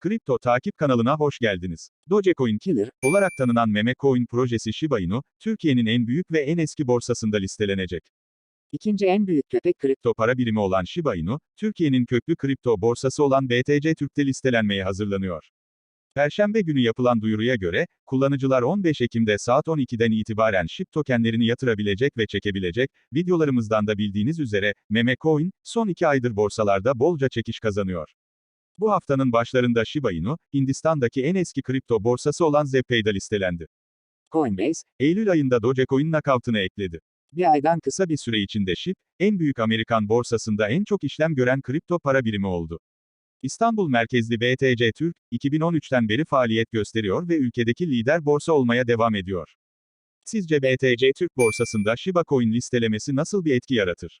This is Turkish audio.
Kripto takip kanalına hoş geldiniz. Dogecoin Killer olarak tanınan meme coin projesi Shiba Inu, Türkiye'nin en büyük ve en eski borsasında listelenecek. İkinci en büyük köpek kripto para birimi olan Shiba Inu, Türkiye'nin köklü kripto borsası olan BTC Türk'te listelenmeye hazırlanıyor. Perşembe günü yapılan duyuruya göre, kullanıcılar 15 Ekim'de saat 12'den itibaren SHIB tokenlerini yatırabilecek ve çekebilecek, videolarımızdan da bildiğiniz üzere, meme coin, son 2 aydır borsalarda bolca çekiş kazanıyor. Bu haftanın başlarında Shiba Inu, Hindistan'daki en eski kripto borsası olan Zeppey'de listelendi. Coinbase, Eylül ayında Dogecoin knockout'ını ekledi. bir aydan kısa Kısa bir süre içinde SHIB, en büyük Amerikan borsasında en çok işlem gören kripto para birimi oldu. İstanbul merkezli BTC Türk, 2013'ten beri faaliyet gösteriyor ve ülkedeki lider borsa olmaya devam ediyor. Sizce BTC Türk borsasında Shiba Coin listelemesi nasıl bir etki yaratır?